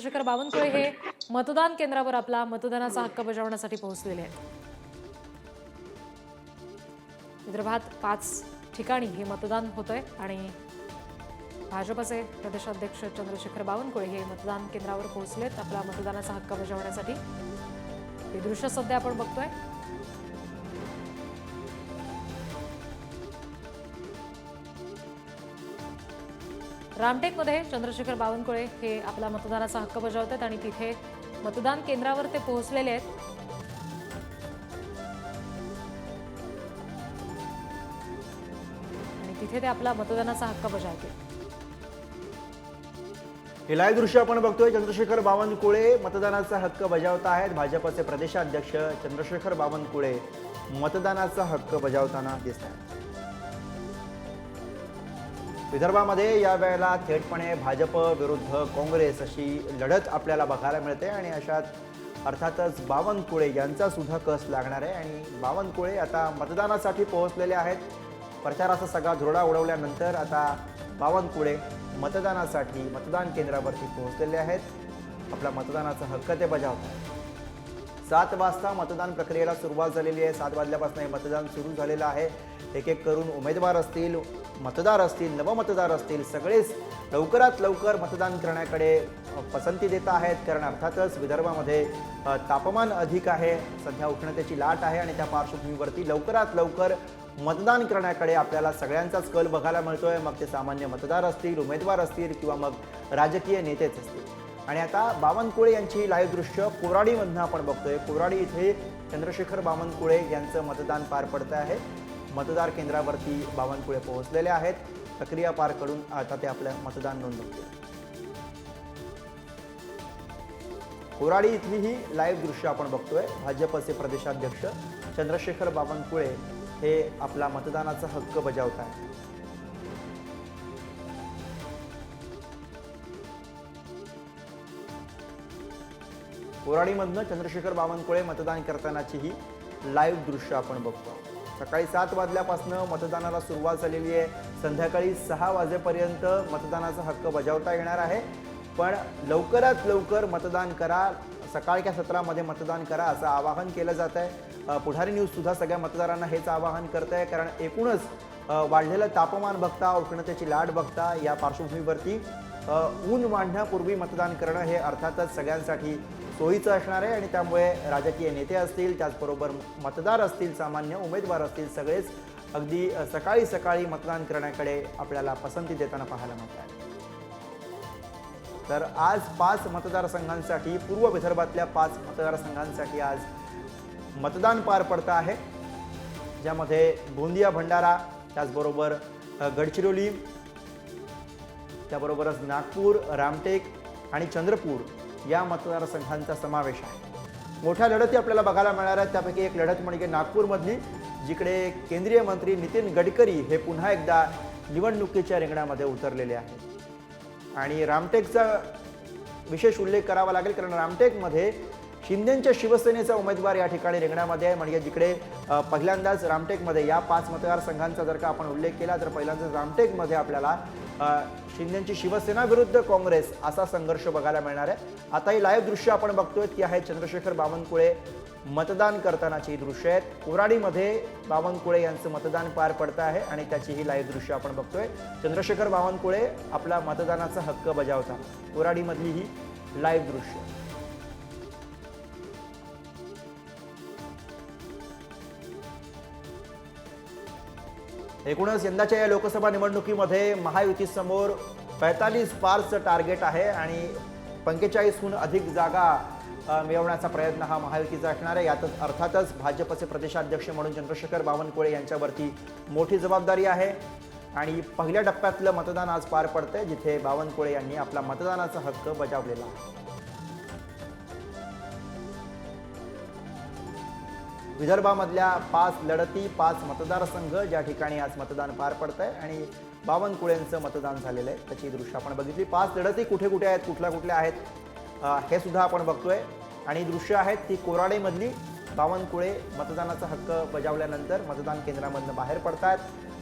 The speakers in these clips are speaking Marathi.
चंद्रशेखर बावनकुळे हे मतदान केंद्रावर आपला मतदानाचा हक्क बजावण्यासाठी पोहोचलेले आहेत. विदर्भात पाच ठिकाणी हे मतदान होतंय आणि भाजपचे प्रदेशाध्यक्ष चंद्रशेखर बावनकुळे हे मतदान केंद्रावर पोहोचलेत. आपला मतदानाचा हक्क बजावण्यासाठी हे दृश्य सध्या आपण बघतोय. रामटेकमध्ये चंद्रशेखर बावनकुळे हे आपला मतदानाचा हक्क बजावत आहेत आणि तिथे मतदान केंद्रावर ते पोहोचलेले आहेत. आणि तिथे ते आपला मतदानाचा हक्क बजावतील. हे लाईव्ह दृश्य आपण बघतोय चंद्रशेखर बावनकुळे मतदानाचा हक्क बजावत आहेत. भाजपचे प्रदेशाध्यक्ष चंद्रशेखर बावनकुळे मतदानाचा हक्क बजावताना दिसत आहेत. विदर्भामध्ये या वेळेला थेटपणे भाजप विरुद्ध काँग्रेस अशी लढत आपल्याला बघायला मिळते आणि अशात अर्थातच बावनकुळे यांचा सुद्धा कस लागणार आहे आणि बावनकुळे आता मतदानासाठी पोहोचलेले आहेत. प्रचाराचा सगळा धुरडा उडवल्यानंतर आता बावनकुळे मतदानासाठी मतदान केंद्रावरती पोहोचलेले आहेत. आपला मतदानाचा हक्क ते बजावत सात वाजता मतदान प्रक्रियेला सुरुवात झालेली आहे. सात वाजल्यापासून हे मतदान सुरू झालेलं आहे. एक एक करून उमेदवार असतील मतदार असतील नवमतदार असतील सगळेच लवकरात लवकर मतदान करण्याकडे पसंती देत आहेत. कारण अर्थातच विदर्भामध्ये तापमान अधिक आहे. सध्या उष्णतेची लाट आहे आणि त्या पार्श्वभूमीवरती लवकरात लवकर मतदान करण्याकडे आपल्याला सगळ्यांचाच कल बघायला मिळतोय. मग ते सामान्य मतदार असतील उमेदवार असतील किंवा मग राजकीय नेतेच असतील. आणि आता बावनकुळे यांची लाईव्ह दृश्य कोराडीमधनं आपण बघतोय. कोराडी इथे चंद्रशेखर बावनकुळे यांचं मतदान पार पडतं आहे. मतदार केंद्रावरती बावनकुळे पोहोचलेले आहेत. प्रक्रिया पार करून आता ते आपलं मतदान नोंदवतील कोराडी इथली ही लाईव्ह दृश्य आपण बघतोय. भाजपचे प्रदेशाध्यक्ष चंद्रशेखर बावनकुळे हे आपला मतदानाचा हक्क बजावत आहेत. कोराडीमधनं चंद्रशेखर बावनकुळे मतदान करतानाची ही लाईव्ह दृश्य आपण बघतो सकाळी सात वाजल्यापासून मतदानाला सुरुवात झालेली आहे. संध्याकाळी सहा वाजेपर्यंत मतदानाचा हक्क बजावता येणार आहे. पण लवकरात लवकर मतदान करा. सकाळच्या सत्रामध्ये मतदान करा असं आवाहन केलं जात आहे. पुढारी न्यूजसुद्धा सगळ्या मतदारांना हेच आवाहन करत आहे. कारण एकूणच वाढलेलं तापमान बघता उष्णतेची लाट बघता या पार्श्वभूमीवरती ऊन वाढण्यापूर्वी मतदान करणं हे अर्थातच सगळ्यांसाठी सोयीचं असणार आहे आणि त्यामुळे राजकीय नेते असतील त्याचबरोबर मतदार असतील सामान्य उमेदवार असतील सगळेच अगदी सकाळी सकाळी मतदान करण्याकडे आपल्याला पसंती देताना पाहायला मिळत आहे तर आज पाच मतदारसंघांसाठी पूर्व विदर्भातल्या पाच मतदारसंघांसाठी आज मतदान पार पडतं आहे. ज्यामध्ये गोंदिया भंडारा त्याचबरोबर गडचिरोली त्याबरोबरच नागपूर रामटेक आणि चंद्रपूर या मतदारसंघांचा समावेश आहे. मोठ्या लढती आपल्याला बघायला मिळणार आहेत. त्यापैकी एक लढत म्हणजे नागपूरमधली जिकडे केंद्रीय मंत्री नितीन गडकरी हे पुन्हा एकदा निवडणुकीच्या रिंगणामध्ये उतरलेले आहेत. आणि रामटेकचा विशेष उल्लेख करावा लागेल कारण रामटेकमध्ये शिंदेच्या शिवसेनेचा उमेदवार या ठिकाणी रिंगणामध्ये आहे. म्हणजे जिकडे पहिल्यांदाच रामटेकमध्ये या पाच मतदारसंघांचा जर का आपण उल्लेख केला तर पहिल्यांदाच रामटेकमध्ये आपल्याला शिंदेची शिवसेना विरुद्ध काँग्रेस असा संघर्ष बघायला मिळणार आहे. आता ही लाईव्ह दृश्य आपण बघतोय ती आहे चंद्रशेखर बावनकुळे मतदान करतानाची ही दृश्य आहेत. कुराडीमध्ये बावनकुळे यांचं मतदान पार पडतं आहे आणि त्याची ही लाईव्ह दृश्य आपण बघतोय. चंद्रशेखर बावनकुळे आपला मतदानाचा हक्क बजावतात. कुराडीमधली ही लाईव्ह दृश्य. एकूणच यंदाच्या या लोकसभा निवडणुकीमध्ये महायुतीसमोर पैतालीस पारचं टार्गेट आहे आणि पंचेचाळीसहून अधिक जागा मिळवण्याचा प्रयत्न हा महायुतीचा असणार आहे. यातच अर्थातच भाजपचे प्रदेशाध्यक्ष म्हणून चंद्रशेखर बावनकुळे यांच्यावरती मोठी जबाबदारी आहे. आणि पहिल्या टप्प्यातलं मतदान आज पार पडतंय जिथे बावनकुळे यांनी आपला मतदानाचा हक्क बजावलेला आहे. विदर्भामधल्या पाच लढती पाच मतदारसंघ ज्या ठिकाणी आज मतदान पार पडत आहे आणि बावनकुळेंचं मतदान झालेलं आहे. त्याची दृश्य आपण बघितली. पाच लढती कुठे कुठे आहेत कुठल्या कुठल्या आहेत हे सुद्धा आपण बघतोय. आणि दृश्य आहेत ती कोराडेमधली. बावनकुळे मतदानाचा हक्क बजावल्यानंतर मतदान केंद्रामधनं बाहेर पडतात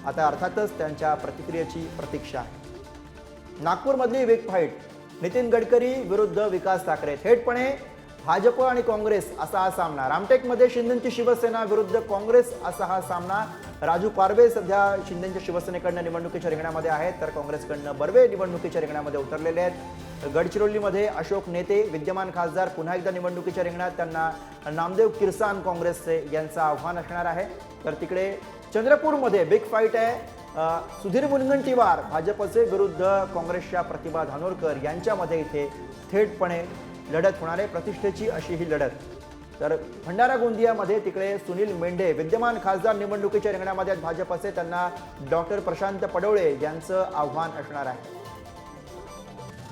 आता अर्थातच त्यांच्या प्रतिक्रियेची प्रतीक्षा आहे. नागपूरमधली वेग फाईट. नितीन गडकरी विरुद्ध विकास ठाकरे. थेटपणे भाजप आणि काँग्रेस असा हा सामना. रामटेकमध्ये शिंदेची शिवसेना विरुद्ध काँग्रेस असा हा सामना. राजू पारवे सध्या शिंदेच्या शिवसेनेकडनं निवडणुकीच्या रिंगणामध्ये आहेत. तर काँग्रेसकडनं बर्वे निवडणुकीच्या रिंगणामध्ये उतरलेले आहेत. गडचिरोलीमध्ये अशोक नेते विद्यमान खासदार पुन्हा एकदा निवडणुकीच्या रिंगणात त्यांना नामदेव किरसान काँग्रेसचे यांचं आव्हान असणार आहे. तर तिकडे चंद्रपूरमध्ये बिग फाईट आहे. सुधीर मुनगंटीवार भाजपचे विरुद्ध काँग्रेसच्या प्रतिभा धानोरकर यांच्यामध्ये इथे थेटपणे लढत होणार आहे प्रतिष्ठेची अशी ही लढत. तर भंडारा गोंदियामध्ये तिकडे सुनील मेंढे विद्यमान खासदार निवडणुकीच्या रिंगणामध्ये आहेत भाजपचे त्यांना डॉक्टर प्रशांत पडवळे यांचं आव्हान असणार आहे.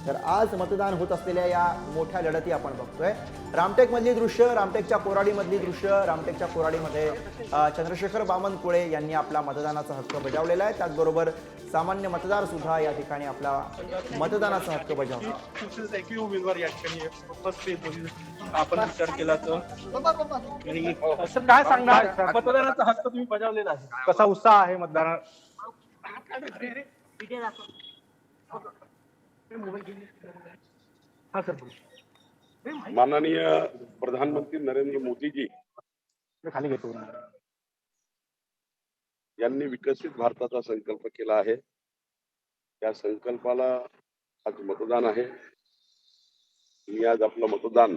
तर आज मतदान होत असलेल्या या मोठ्या लढती आपण बघतोय रामटेकमधली दृश्य रामटेकच्या कोराडीमधली दृश्य रामटेकच्या कोराडीमध्ये चंद्रशेखर बावनकुळे यांनी आपला मतदानाचा हक्क बजावलेला आहे त्याचबरोबर सामान्य मतदार सुद्धा या ठिकाणी आपला मतदानाचा हक्क बजावला उमेदवार या ठिकाणी आपण विचार केला तर काय सांगणार मतदानाचा हक्क तुम्ही बजावलेला आहे कसा उत्साह आहे मतदानात हा सर माननीय प्रधानमंत्री नरेंद्र मोदी जी मी खाली घेतो यांनी विकसित भारताचा संकल्प केला आहे. त्या संकल्पाला आज मतदान आहे. मी आज आपलं मतदान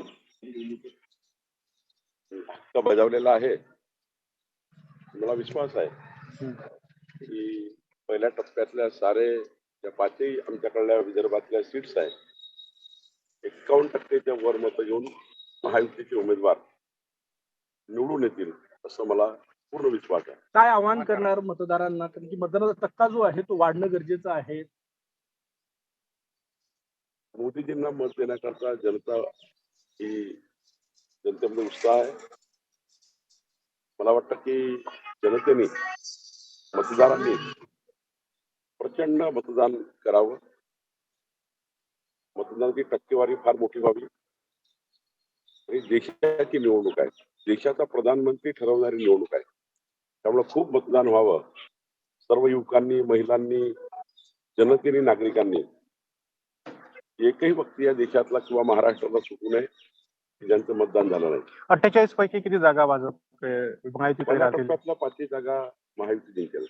हक्क बजावलेला आहे. मला विश्वास आहे की पहिल्या टप्प्यातल्या सारे ज्या पाचही आमच्याकडल्या विदर्भातल्या सीट्स आहेत एक्कावन्न टक्केच्या वर मतं घेऊन महायुतीचे उमेदवार निवडून येतील असं मला पूर्ण विश्वास आहे. काय आवाहन करणार मतदारांना? कारण की मतदानाचा टक्का जो आहे तो वाढणं गरजेचं आहे. मोदीजींना मत देण्याकरता जनता ही जनतेमध्ये उत्साह आहे. मला वाटतं की जनतेने मतदारांनी प्रचंड मतदान करावं. मतदानाची टक्केवारी फार मोठी व्हावी. आणि देशाची निवडणूक आहे. देशाचा प्रधानमंत्री ठरवणारी निवडणूक आहे. त्यामुळे खूप मतदान व्हावं. सर्व युवकांनी महिलांनी जनतेने नागरिकांनी एकही व्यक्ती या देशातला किंवा महाराष्ट्रातला सुटू नये ज्यांचं मतदान झालं नाही. अठ्ठेचाळीस पैकी किती जागा भाजप माहिती पाचही जागा महायुती जिंकेल